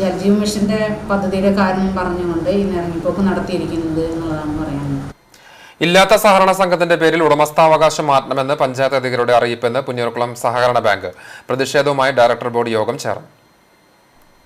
ജൽജീവൻ മിഷന്റെ പദ്ധതിയുടെ കാരണം പറഞ്ഞുകൊണ്ട് ഇന്ന് ഇറങ്ങിപ്പോക്ക് നടത്തിയിരിക്കുന്നത് എന്നുള്ളതാണ് പറയാനുള്ളത്. ഇല്ലാത്ത സഹകരണ സംഘത്തിന്റെ പേരിൽ ഉടമസ്ഥാവകാശം മാറ്റണമെന്ന് പഞ്ചായത്ത് അധികൃതരുടെ അറിയിപ്പെന്ന് പുന്നൂർക്കുളം സഹകരണ ബാങ്ക്. പ്രതിഷേധവുമായി ഡയറക്ടർ ബോർഡ് യോഗം ചേർന്നു.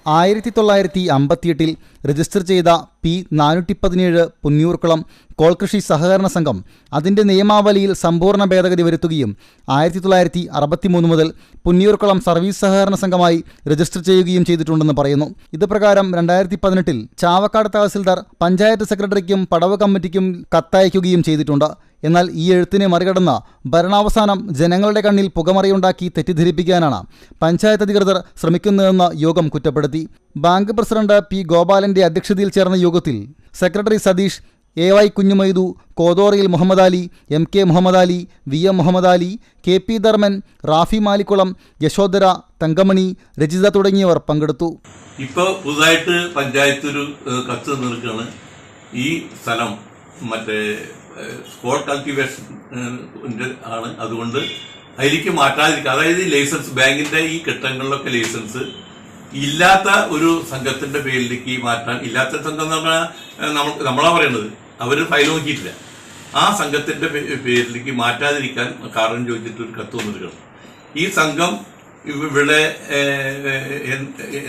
ആയിരത്തി തൊള്ളായിരത്തി അമ്പത്തിയെട്ടിൽ രജിസ്റ്റർ ചെയ്ത പി നാനൂറ്റി പതിനേഴ് പുന്നിയൂർക്കുളം കോൾകൃഷി സഹകരണ സംഘം അതിന്റെ നിയമാവലിയിൽ സമ്പൂർണ ഭേദഗതി വരുത്തുകയും ആയിരത്തി തൊള്ളായിരത്തി അറുപത്തിമൂന്ന് മുതൽ പുന്നിയൂർക്കുളം സർവീസ് സഹകരണ സംഘമായി രജിസ്റ്റർ ചെയ്യുകയും ചെയ്തിട്ടുണ്ടെന്ന് പറയുന്നു. ഇത് പ്രകാരം രണ്ടായിരത്തി പതിനെട്ടിൽ ചാവക്കാട് തഹസിൽദാർ പഞ്ചായത്ത് സെക്രട്ടറിക്കും പടവ് കമ്മിറ്റിക്കും കത്തയക്കുകയും ചെയ്തിട്ടുണ്ട്. എന്നാൽ ഈ എഴുത്തിനെ മറികടന്ന് ഭരണാവസാനം ജനങ്ങളുടെ കണ്ണിൽ പുകമറയുണ്ടാക്കി തെറ്റിദ്ധരിപ്പിക്കാനാണ് പഞ്ചായത്ത് അധികൃതർ ശ്രമിക്കുന്നതെന്ന് യോഗം കുറ്റപ്പെടുത്തി. ബാങ്ക് പ്രസിഡന്റ് പി ഗോപാലന്റെ അധ്യക്ഷതയിൽ ചേർന്ന യോഗത്തിൽ secretary Satheesh A Y Kunjumaidu കോതോറയിൽ Muhammad Ali M K Muhammad Ali V M Muhammad Ali K P Dharman Rafi Malikkulam Yashodhara Thankamani Rajitha തുടങ്ങിയവർ പങ്കെടുത്തു. ഇപ്പോൾ പുതുതായിട്ട് പഞ്ചായത്ത് ഒരു കത്ത് നിൽക്കുകയാണ് ഈ സ്ഥലം മറ്റേ സ്പോട്ട് കൾട്ടിവേഷൻ ആണ്. അതുകൊണ്ട് അതിലേക്ക് മാറ്റാതിരിക്കുക അതായത് ലൈസൻസ് ബാങ്കിന്റെ ഈ കെട്ടങ്ങളിലൊക്കെ ലൈസൻസ് ഇല്ലാത്ത ഒരു സംഘത്തിന്റെ പേരിലേക്ക് മാറ്റാൻ ഇല്ലാത്ത സംഘം എന്ന് പറഞ്ഞാൽ നമ്മൾ നമ്മളാ പറയുന്നത് അവർ ഫയൽ നോക്കിയിട്ടില്ല. ആ സംഘത്തിന്റെ പേരിലേക്ക് മാറ്റാതിരിക്കാൻ കാരണം ചോദിച്ചിട്ട് ഒരു കത്ത് വന്നിരിക്കണം. ഈ സംഘം ഇവിടെ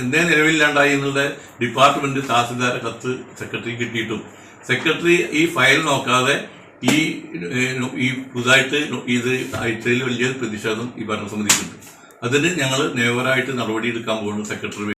എന്തേ നിലവില്ലാണ്ടായി എന്നുള്ള ഡിപ്പാർട്ട്മെന്റ് തഹസിൽദാര കത്ത് സെക്രട്ടറി കിട്ടിയിട്ടും. സെക്രട്ടറി ഈ ഫയൽ നോക്കാതെ ഈ ഈ പുതുതായിട്ട് ഇത് അയച്ചതിൽ വലിയ പ്രതിഷേധം ഈ ഭരണസമിതിക്കുണ്ട് അതിന് ഞങ്ങൾ നിയമപരമായിട്ട് നടപടി എടുക്കാൻ പോകുന്നു സെക്രട്ടറി